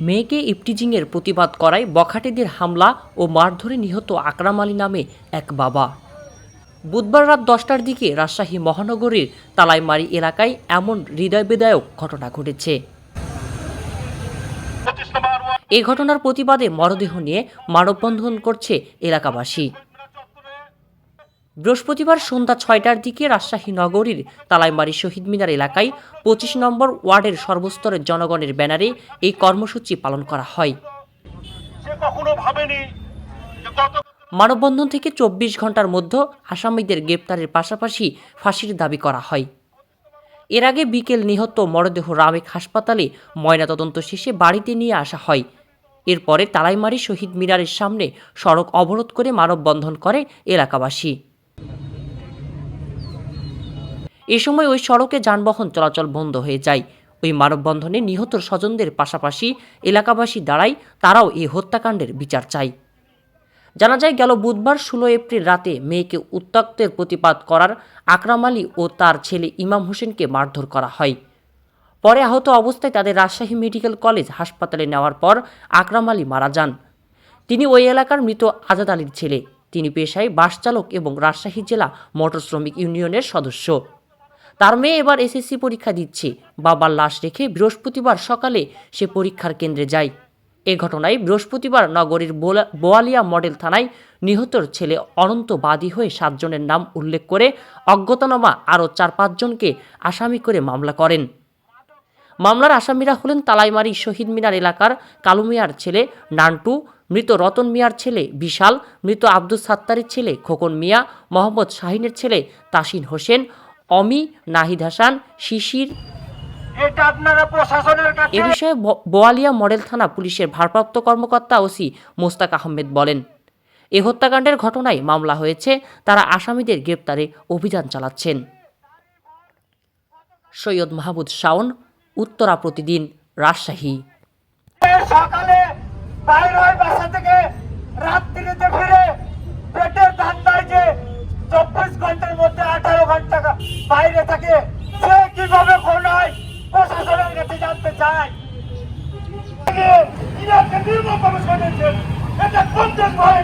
মেয়েকে ইপটিজিংয়ের প্রতিবাদ করায় বখাটেদের হামলা ও মারধরে নিহত আকরাম আলী নামে এক বাবা। বুধবার রাত দশটার দিকে রাজশাহী মহানগরীর তালাইমারি এলাকায় এমন হৃদয়বিদায়ক ঘটনা ঘটেছে। এ ঘটনার প্রতিবাদে মরদেহ নিয়ে মানববন্ধন করছে এলাকাবাসী। বৃহস্পতিবার সন্ধ্যা ছয়টার দিকে রাজশাহী নগরীর তালাইমারি শহীদ মিনার এলাকায় পঁচিশ নম্বর ওয়ার্ডের সর্বস্তরের জনগণের ব্যানারে এই কর্মসূচি পালন করা হয়। মানববন্ধন থেকে চব্বিশ ঘণ্টার মধ্যে আসামিদের গ্রেপ্তারের পাশাপাশি ফাঁসির দাবি করা হয়। এর আগে বিকেল নিহত মরদেহ রামেক হাসপাতালে ময়নাতদন্ত শেষে বাড়িতে নিয়ে আসা হয়। এরপরে তালাইমারি শহীদ মিনারের সামনে সড়ক অবরোধ করে মানববন্ধন করে এলাকাবাসী। এ সময় ওই সড়কে যানবাহন চলাচল বন্ধ হয়ে যায়। ওই মানববন্ধনে নিহত স্বজনদের পাশাপাশি এলাকাবাসী দাঁড়ায়, তারাও এই হত্যাকাণ্ডের বিচার চায়। জানা যায়, গেল বুধবার ষোলো এপ্রিল রাতে মেয়েকে উত্তক্তের প্রতিবাদ করার আকরাম আলী ও তার ছেলে ইমাম হোসেনকে মারধর করা হয়। পরে আহত অবস্থায় তাদের রাজশাহী মেডিকেল কলেজ হাসপাতালে নেওয়ার পর আকরাম আলী মারা যান। তিনি ওই এলাকার মৃত আজাদ আলীর ছেলে। তিনি পেশায় বাস চালক এবং রাজশাহী জেলা মোটর শ্রমিক ইউনিয়নের সদস্য। তার মেয়ে এবার এসএসসি পরীক্ষা দিচ্ছে। বাবার লাশ রেখে বৃহস্পতিবার সকালে সে পরীক্ষার কেন্দ্রে যায়। এ ঘটনায় বৃহস্পতিবার নগরীর বোয়ালিয়া মডেল থানায় নিহতর ছেলে অনন্ত বাদী হয়ে সাতজনের নাম উল্লেখ করে অজ্ঞাতনামা আরও চার পাঁচজনকে আসামি করে মামলা করেন। মামলার আসামিরা হলেন তালাইমারি শহীদ মিনার এলাকার কালু মিয়ার ছেলে নান্টু, মৃত রতন মিয়ার ছেলে বিশাল, মৃত আব্দুল সাত্তারের ছেলে খোকন মিয়া, মোহাম্মদ শাহিনের ছেলে তাসিন হোসেন অমি নাহিদ হাসান শিশির। এটা আপনারা প্রশাসনের কাছে এ বিষয়ে বোয়ালিয়া মডেল থানা পুলিশের ভারপ্রাপ্ত কর্মকর্তা ওসি মোস্তাক আহমেদ বলেন এ হত্যাকাণ্ডের ঘটনায় মামলা হয়েছে তারা আসামিদের গ্রেপ্তারে অভিযান চালাচ্ছেন। সৈয়দ মাহমুদ শাওন উত্তরা প্রতিদিন রাজশাহী। সকালে বাইর হয় বাসা থেকে রাত্রিতে ফিরে বাইরে থাকে, সে কীভাবে খুন হয় প্রশাসনের কাছে জানতে চায় নির্মমভাবে সরিয়েছেন। এটা কোন দেশ ভাই